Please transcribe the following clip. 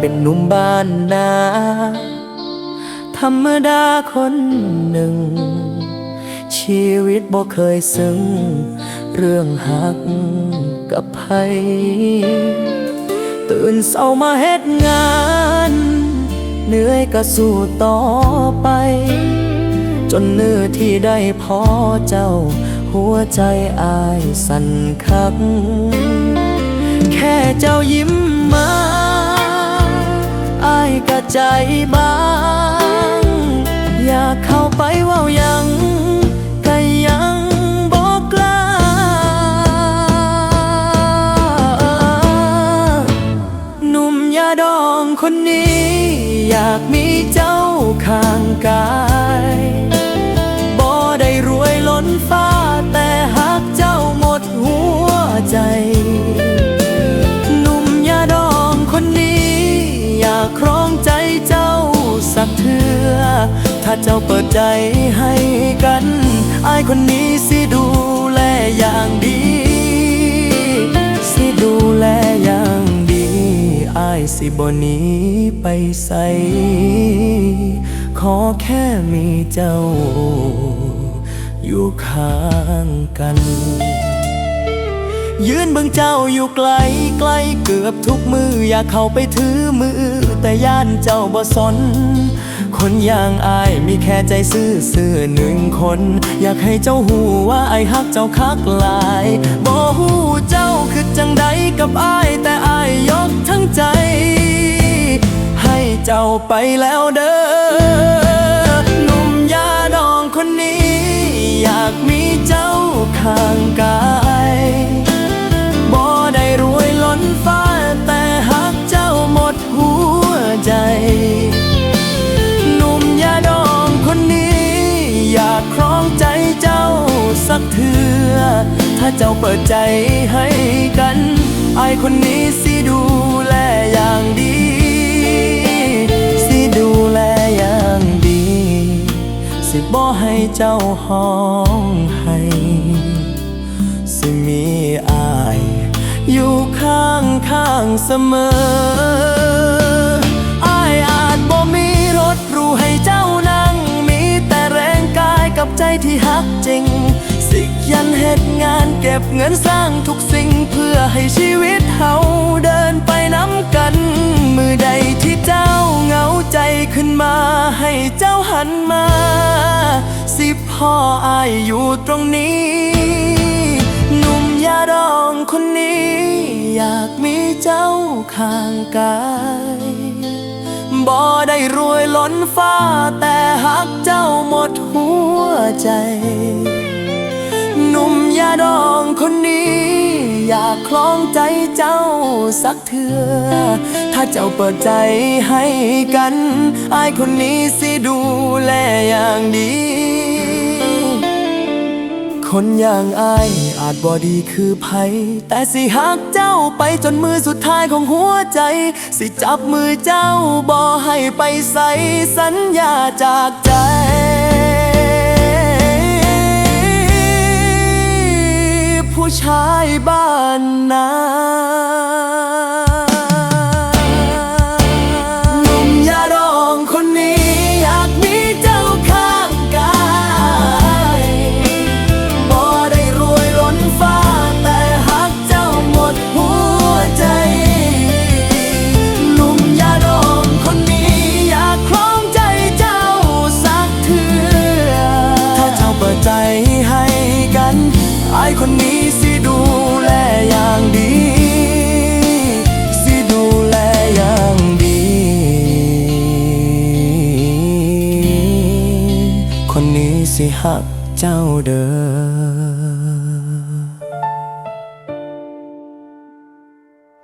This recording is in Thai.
เป็นหนุ่มบ้านนา ธรรมดาคนหนึ่ง ชีวิตบ่เคยซึ้ง เรื่องหักกับไผตื่นเศร้ามาเฮ็ดงาน เหนื่อยก็สู้ต่อไป จนเนื้อที่ได้พอเจ้า หัวใจอายสั่นคัก แค่เจ้ายิ้ม ใจบาง อยากเข้าไปว่ายังก็ยังบอกกล้า หนุ่มยาดองคนนี้ อยากมีเจ้าข้างกายบ่ได้รวยล้นฟ้าแต่หากเจ้าหมดหัวใจ เจ้าเปิดใจให้กันอายคนนี้สิดูแลอย่างดี สิดูแลอย่างดีอายสิบหนีไปใส่ขอแค่มีเจ้า อยู่ข้างกัน ยืนเบิ่งเจ้าอยู่ไกลไกลเกือบทุกมืออยากเข้าไปถือมือ แต่ย่านเจ้าบ่สน คนอย่างอายมีแค่ใจซื่อซื่อหนึ่งคน อยากให้เจ้าหูว่าไอายฮักเจ้าคักหลายบ่หูเจ้าคือจังใดกับอายแต่อายยกทั้งใจ ให้เจ้าไปแล้วเด้อหนุ่มยาดองคนนี้ อยากมีเจ้าข้างกาย เจ้าเปิดใจให้กันไอคนนี้สิดูแลอย่างดี สิดูแลอย่างดี สิบ่ให้เจ้าห้องให้สิมีอาย อยู่ข้างข้างๆเสมอ กับใจที่ฮักจริง สิยันเหตุงานเก็บเงินสร้างทุกสิ่งเพื่อให้ชีวิตเฮาเดินไปน้ำกัน มือใดที่เจ้าเหงาใจขึ้นมา ให้เจ้าหันมา สิพ่ออายอยู่ตรงนี้ หนุ่มยาดองคนนี้ อยากมีเจ้าข้างกายบ่ได้รวยล้นฟ้าแต่หักเจ้าหมดหัว ใจหนุ่มยาดองคนนี้ อยากคล้องใจเจ้าสักเถือถ้าเจ้าเปิดใจให้กันอายคนนี้สิดูแลอย่างดี คนอย่างอายอาจบ่ดีคือไผแต่สิหักเจ้าไปจนมือสุดท้ายของหัวใจ สิจับมือเจ้าบ่ให้ไปใส่สัญญาจากใจ ผู้ชายบ้านนา นี้สิดูแลอย่างดี สิดูแลอย่างดี คนนี้สิหักเจ้าเด้อ